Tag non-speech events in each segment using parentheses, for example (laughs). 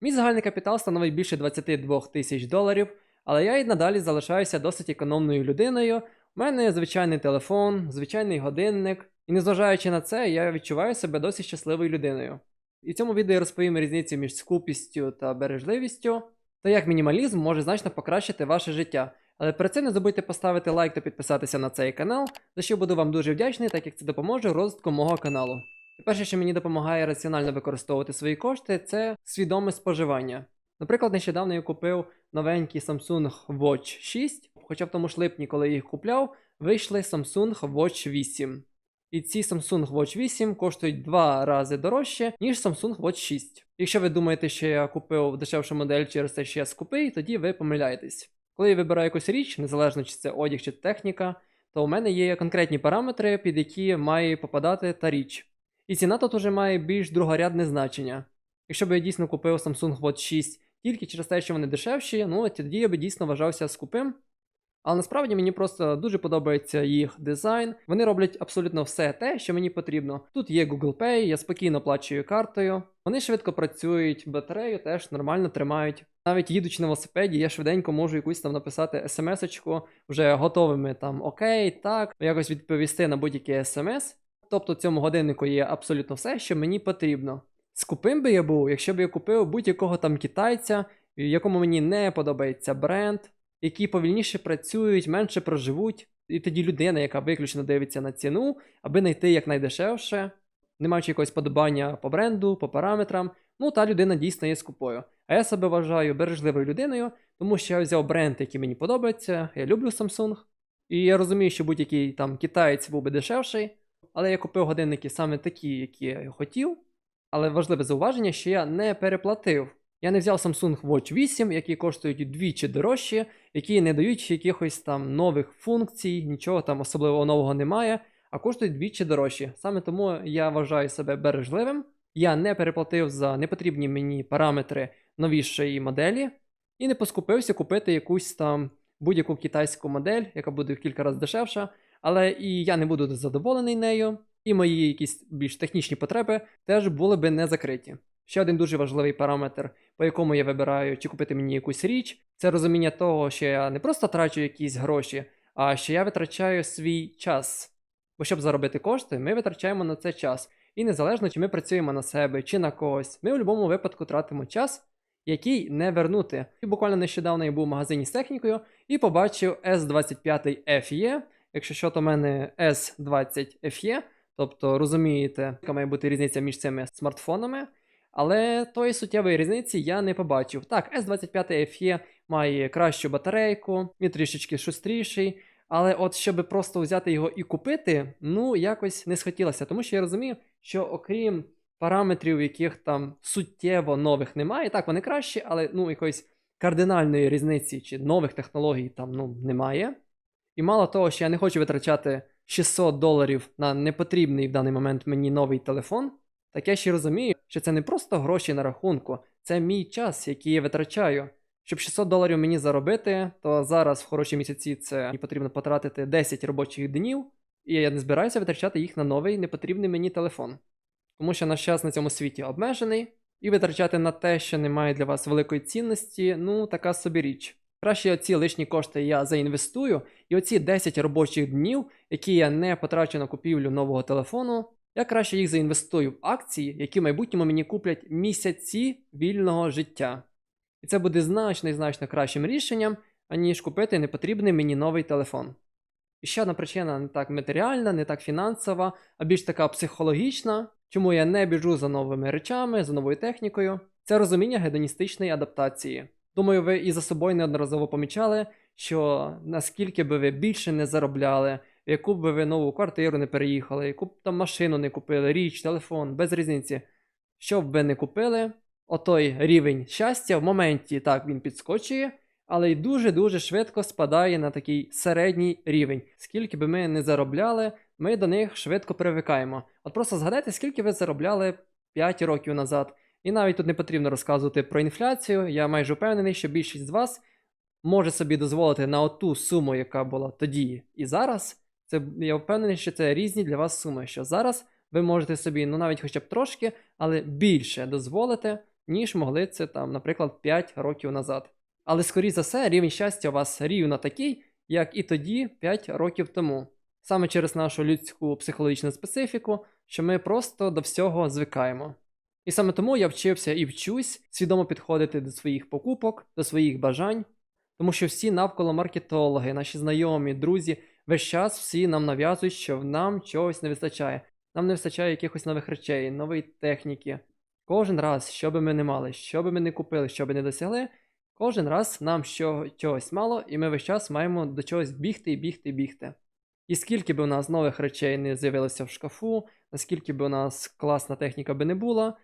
Мій загальний капітал становить більше 22 тисяч доларів, але я і надалі залишаюся досить економною людиною. У мене звичайний телефон, звичайний годинник, і незважаючи на це, я відчуваю себе досить щасливою людиною. І в цьому відео розповім різницю між скупістю та бережливістю, та як мінімалізм може значно покращити ваше життя. Але перед цим не забудьте поставити лайк та підписатися на цей канал, за що буду вам дуже вдячний, так як це допоможе розвитку мого каналу. Перше, що мені допомагає раціонально використовувати свої кошти, це свідоме споживання. Наприклад, нещодавно я купив новенький Samsung Watch 6, хоча в тому ж липні, коли я їх купляв, вийшли Samsung Watch 8. І ці Samsung Watch 8 коштують два рази дорожче, ніж Samsung Watch 6. Якщо ви думаєте, що я купив дешевшу модель через те, що я скупий, тоді ви помиляєтесь. Коли я вибираю якусь річ, незалежно чи це одяг чи техніка, то у мене є конкретні параметри, під які має попадати та річ. І ціна тут уже має більш другорядне значення. Якщо б я дійсно купив Samsung Watch 6 тільки через те, що вони дешевші, ну тоді я би дійсно вважався скупим. Але насправді мені просто дуже подобається їх дизайн. Вони роблять абсолютно все те, що мені потрібно. Тут є Google Pay, я спокійно плачую картою. Вони швидко працюють, батарею теж нормально тримають. Навіть їдучи на велосипеді, я швиденько можу якусь там написати смс-очку вже готовими там окей, так, якось відповісти на будь-який смс. Тобто в цьому годиннику є абсолютно все, що мені потрібно. Скупим би я був, якщо б я купив будь-якого там китайця, якому мені не подобається бренд, які повільніше працюють, менше проживуть, і тоді людина, яка виключно дивиться на ціну, аби знайти якнайдешевше, не маючи якогось подобання по бренду, по параметрам, ну та людина дійсно є скупою. А я себе вважаю бережливою людиною, тому що я взяв бренд, який мені подобається, я люблю Samsung, і я розумію, що будь-який там китаєць був би дешевший, але я купив годинники саме такі, які я хотів. Але важливе зауваження, що я не переплатив. Я не взяв Samsung Watch 8, які коштують вдвічі дорожче, які не дають якихось там нових функцій, нічого там особливо нового немає, а коштують вдвічі дорожче. Саме тому я вважаю себе бережливим. Я не переплатив за непотрібні мені параметри новішої моделі і не поскупився купити якусь там будь-яку китайську модель, яка буде в кілька разів дешевша, але і я не буду задоволений нею, і мої якісь більш технічні потреби теж були би не закриті. Ще один дуже важливий параметр, по якому я вибираю, чи купити мені якусь річ, це розуміння того, що я не просто трачу якісь гроші, а що я витрачаю свій час. Бо щоб заробити кошти, ми витрачаємо на це час. І незалежно, чи ми працюємо на себе, чи на когось, ми в будь-якому випадку тратимо час, який не вернути. І буквально нещодавно я був в магазині з технікою і побачив S25 FE. Якщо що, то в мене S20 FE, тобто розумієте, яка має бути різниця між цими смартфонами. Але тої суттєвої різниці я не побачив. Так, S25 FE має кращу батарейку, він трішечки шустріший. Але от щоб просто взяти його і купити, ну якось не схотілося, тому що я розумію, що окрім параметрів, яких там суттєво нових немає, так вони кращі, але ну якоїсь кардинальної різниці чи нових технологій там ну немає. І мало того, що я не хочу витрачати 600 доларів на непотрібний в даний момент мені новий телефон, так я ще розумію, що це не просто гроші на рахунку, це мій час, який я витрачаю. Щоб 600 доларів мені заробити, то зараз в хороші місяці це мені потрібно потратити 10 робочих днів, і я не збираюся витрачати їх на новий непотрібний мені телефон. Тому що наш час на цьому світі обмежений, і витрачати на те, що не має для вас великої цінності, ну така собі річ. Краще оці лишні кошти я заінвестую, і оці 10 робочих днів, які я не потрачу на купівлю нового телефону, я краще їх заінвестую в акції, які в майбутньому мені куплять місяці вільного життя. І це буде значно і значно кращим рішенням, аніж купити непотрібний мені новий телефон. І ще одна причина не так матеріальна, не так фінансова, а більш така психологічна, чому я не біжу за новими речами, за новою технікою, це розуміння гедоністичної адаптації. Думаю, ви і за собою неодноразово помічали, що наскільки би ви більше не заробляли, яку б ви нову квартиру не переїхали, яку б там машину не купили, річ, телефон, без різниці, що б ви не купили, отой рівень щастя в моменті так він підскочує, але й дуже-дуже швидко спадає на такий середній рівень. Скільки би ми не заробляли, ми до них швидко привикаємо. От просто згадайте, скільки ви заробляли 5 років назад. І навіть тут не потрібно розказувати про інфляцію. Я майже впевнений, що більшість з вас може собі дозволити на оту суму, яка була тоді і зараз. Це я впевнений, що це різні для вас суми. Що зараз ви можете собі, ну навіть хоча б трошки, але більше дозволити, ніж могли це там, наприклад, 5 років назад. Але скоріш за все, рівень щастя у вас рівно такий, як і тоді 5 років тому. Саме через нашу людську психологічну специфіку, що ми просто до всього звикаємо. І саме тому я вчився і вчусь свідомо підходити до своїх покупок, до своїх бажань, тому що всі навколо маркетологи, наші знайомі, друзі, весь час всі нам нав'язують, що нам чогось не вистачає. Нам не вистачає якихось нових речей, нової техніки. Кожен раз, що би ми не мали, що би ми не купили, що би не досягли, кожен раз нам що, чогось мало, і ми весь час маємо до чогось бігти і бігти і бігти. І скільки б у нас нових речей не з'явилося в шкафу, наскільки б у нас класна техніка би не була,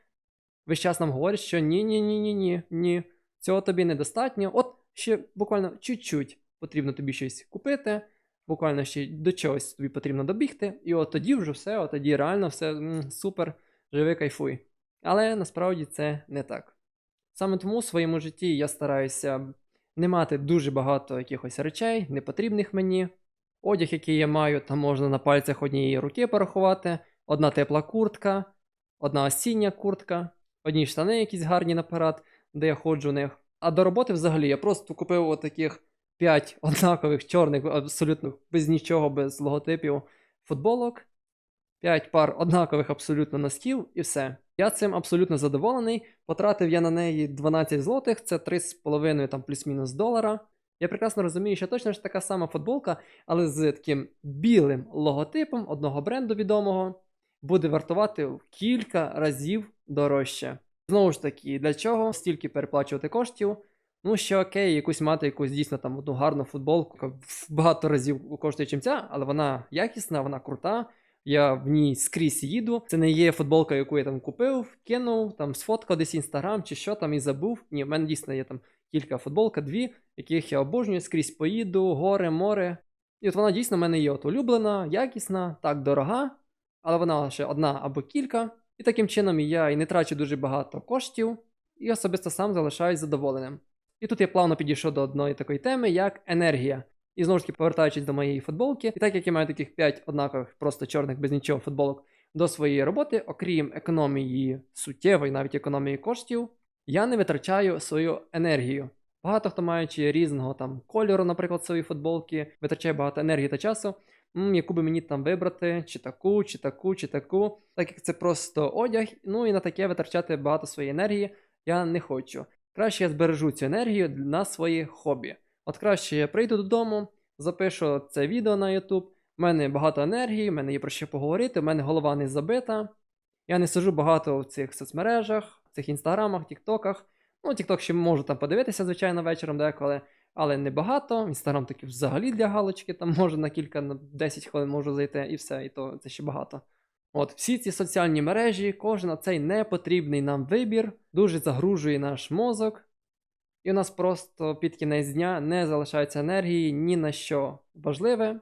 весь час нам говорять, що ні, ні, ні, ні, ні, ні, цього тобі недостатньо. От ще буквально чуть-чуть потрібно тобі щось купити, буквально ще до чогось тобі потрібно добігти, і от тоді вже все, от тоді реально все м, супер, живи, кайфуй. Але насправді це не так. Саме тому в своєму житті я стараюся не мати дуже багато якихось речей, непотрібних мені. Одяг, який я маю, там можна на пальцях однієї руки порахувати, одна тепла куртка, одна осіння куртка, одні штани якісь гарні на де я ходжу в них. А до роботи взагалі я просто купив отаких 5 (laughs) однакових чорних, абсолютно без нічого, без логотипів футболок, 5 пар однакових абсолютно носків і все. Я цим абсолютно задоволений. Потратив я на неї 12 злотих, це 3,5 там плюс-мінус долара. Я прекрасно розумію, що точно ж така сама футболка, але з таким білим логотипом одного бренду відомого буде вартувати в кілька разів дорожче. Знову ж таки, для чого стільки переплачувати коштів? Ну, що окей, якусь мати якусь дійсно там одну гарну футболку, яка багато разів коштує, чим ця, але вона якісна, вона крута. Я в ній скрізь їду. Це не є футболка, яку я там купив, кинув, там сфоткав десь інстаграм чи що там і забув. Ні, в мене дійсно є там кілька футболка, дві, яких я обожнюю, скрізь поїду, гори, море. І от вона дійсно в мене є от улюблена, якісна, так дорога, але вона ще одна або кілька. І таким чином я і не трачу дуже багато коштів, і особисто сам залишаюсь задоволеним. І тут я плавно підійшов до одної такої теми, як енергія. І знову ж таки, повертаючись до моєї футболки, і так як я маю таких 5 однакових, просто чорних без нічого футболок до своєї роботи, окрім економії суттєвої, навіть економії коштів, я не витрачаю свою енергію. Багато хто маючи різного там кольору, наприклад, свої футболки, витрачає багато енергії та часу. Яку би мені там вибрати, чи таку, чи таку, чи таку, так як це просто одяг, ну і на таке витрачати багато своєї енергії я не хочу. Краще я збережу цю енергію на свої хобі. От краще я прийду додому, запишу це відео на YouTube, в мене багато енергії, в мене є про що поговорити, в мене голова не забита. Я не сиджу багато в цих соцмережах, в цих інстаграмах, тіктоках. Ну, тікток ще можу там подивитися, звичайно, вечором деколи, але не багато. Інстаграм такий взагалі для галочки, там може на кілька, на 10 хвилин можу зайти, і все, і то це ще багато. От всі ці соціальні мережі, кожен цей непотрібний нам вибір дуже загружує наш мозок, і у нас просто під кінець дня не залишається енергії ні на що важливе.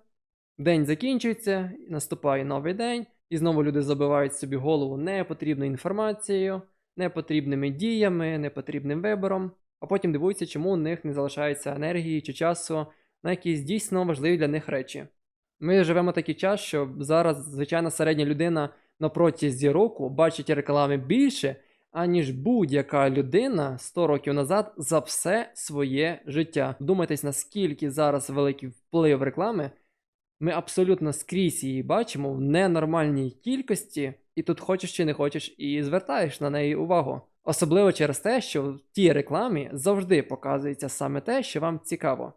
День закінчується, наступає новий день, і знову люди забивають собі голову непотрібною інформацією, непотрібними діями, непотрібним вибором, а потім дивуються, чому у них не залишається енергії чи часу на якісь дійсно важливі для них речі. Ми живемо такий час, що зараз звичайна середня людина на протязі року бачить реклами більше, аніж будь-яка людина 100 років назад за все своє життя. Думайтесь, наскільки зараз великий вплив реклами. Ми абсолютно скрізь її бачимо в ненормальній кількості, і тут хочеш чи не хочеш, і звертаєш на неї увагу. Особливо через те, що в тій рекламі завжди показується саме те, що вам цікаво.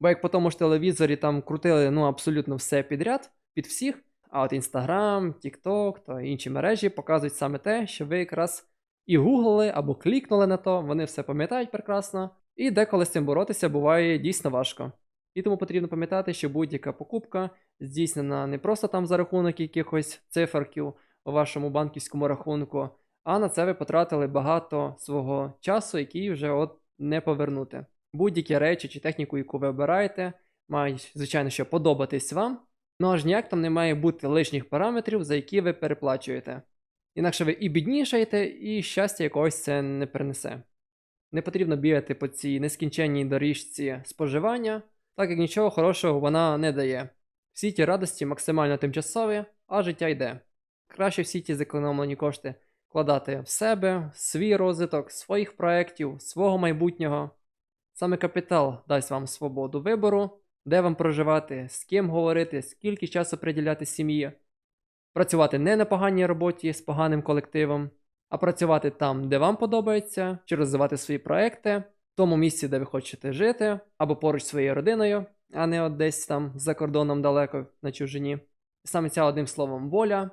Бо як по тому ж телевізорі там крутили ну абсолютно все підряд під всіх, а от Instagram, TikTok та інші мережі показують саме те, що ви якраз і гуглили або клікнули на то, вони все пам'ятають прекрасно, і деколи з цим боротися буває дійсно важко. І тому потрібно пам'ятати, що будь-яка покупка здійснена не просто там за рахунок якихось циферків у вашому банківському рахунку, а на це ви потратили багато свого часу, який вже от не повернути. Будь-які речі чи техніку, яку ви обираєте, мають, звичайно, що подобатись вам, ну аж ніяк там не має бути лишніх параметрів, за які ви переплачуєте. Інакше ви і біднішаєте, і щастя якогось це не принесе. Не потрібно бігати по цій нескінченній доріжці споживання, так як нічого хорошого вона не дає. Всі ті радості максимально тимчасові, а життя йде. Краще всі ті зекономлені кошти вкладати в себе, в свій розвиток, своїх проєктів, свого майбутнього. Саме капітал дасть вам свободу вибору, де вам проживати, з ким говорити, скільки часу приділяти сім'ї, працювати не на поганій роботі з поганим колективом, а працювати там, де вам подобається, чи розвивати свої проекти, в тому місці, де ви хочете жити, або поруч своєю родиною, а не от десь там за кордоном далеко на чужині. І саме ця одним словом воля.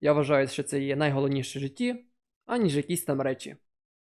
Я вважаю, що це є найголовніше в житті, аніж якісь там речі.